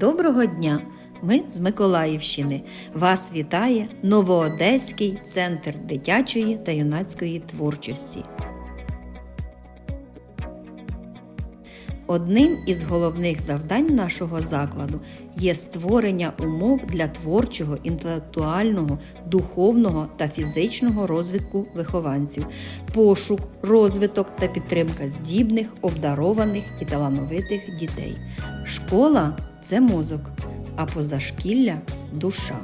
Доброго дня! Ми з Миколаївщини. Вас вітає Новоодеський центр дитячої та юнацької творчості. Одним із головних завдань нашого закладу є створення умов для творчого, інтелектуального, духовного та фізичного розвитку вихованців, пошук, розвиток та підтримка здібних, обдарованих і талановитих дітей. Школа це мозок, а позашкілля душа.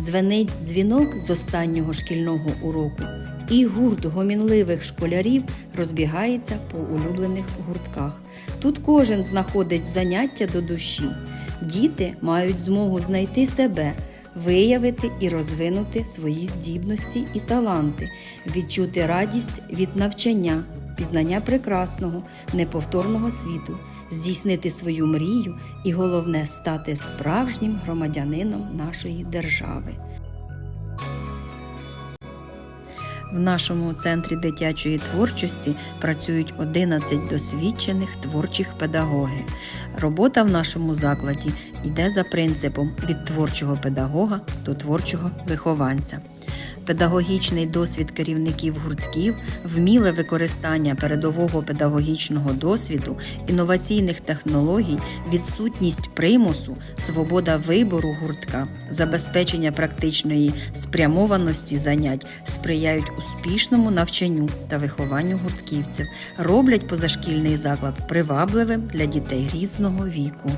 Дзвенить дзвінок з останнього шкільного уроку, і гурт гомінливих школярів розбігається по улюблених гуртках. Тут кожен знаходить заняття до душі. Діти мають змогу знайти себе, виявити і розвинути свої здібності і таланти, відчути радість від навчання, пізнання прекрасного, неповторного світу, здійснити свою мрію і головне стати справжнім громадянином нашої держави. В нашому центрі дитячої творчості працюють 11 досвідчених творчих педагогів. Робота в нашому закладі йде за принципом від творчого педагога до творчого вихованця. Педагогічний досвід керівників гуртків, вміле використання передового педагогічного досвіду, інноваційних технологій, відсутність примусу, свобода вибору гуртка, забезпечення практичної спрямованості занять сприяють успішному навчанню та вихованню гуртківців, роблять позашкільний заклад привабливим для дітей різного віку.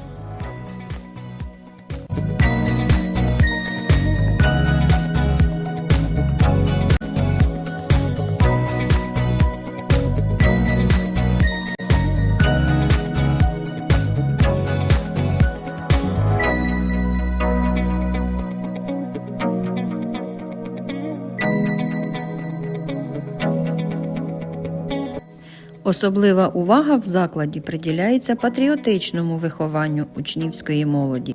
Особлива увага в закладі приділяється патріотичному вихованню учнівської молоді.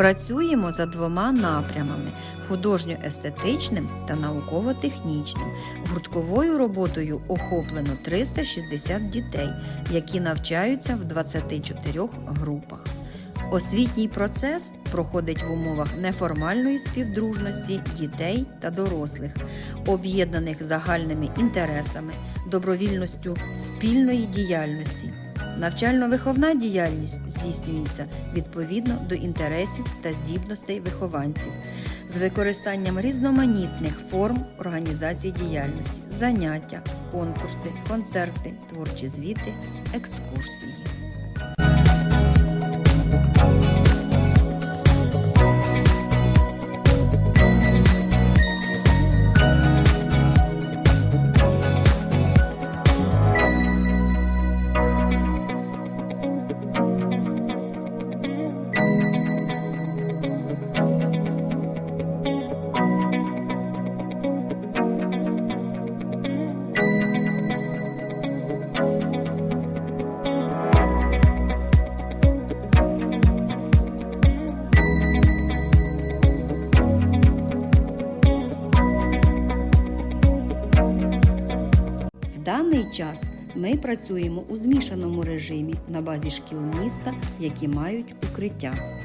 Працюємо за двома напрямами: художньо-естетичним та науково-технічним. Гуртковою роботою охоплено 360 дітей, які навчаються в 24 групах. Освітній процес проходить в умовах неформальної співдружності дітей та дорослих, об'єднаних загальними інтересами, добровільністю спільної діяльності. Навчально-виховна діяльність здійснюється відповідно до інтересів та здібностей вихованців з використанням різноманітних форм організації діяльності, заняття, конкурси, концерти, творчі звіти, екскурсії. Час ми працюємо у змішаному режимі на базі шкіл міста, які мають укриття.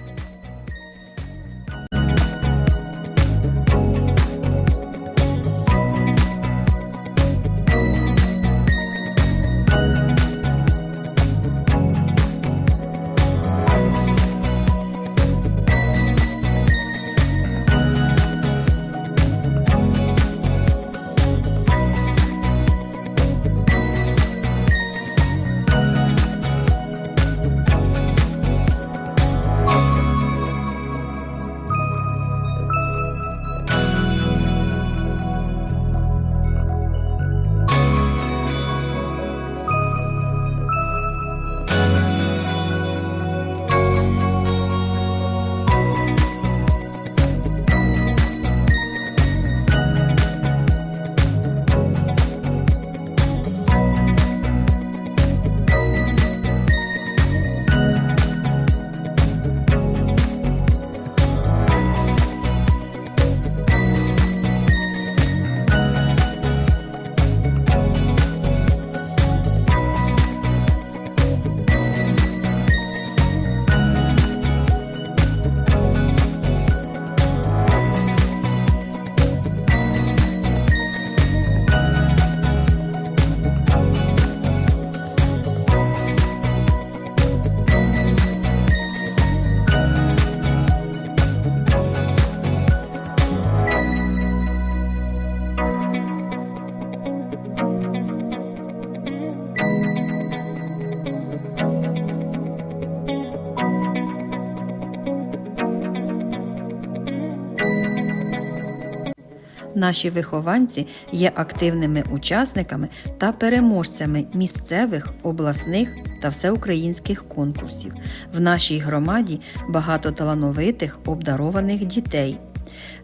Наші вихованці є активними учасниками та переможцями місцевих, обласних та всеукраїнських конкурсів. В нашій громаді багато талановитих обдарованих дітей.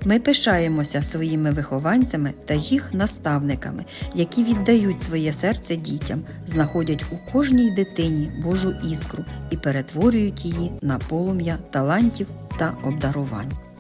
Ми пишаємося своїми вихованцями та їх наставниками, які віддають своє серце дітям, знаходять у кожній дитині Божу іскру і перетворюють її на полум'я талантів та обдарувань.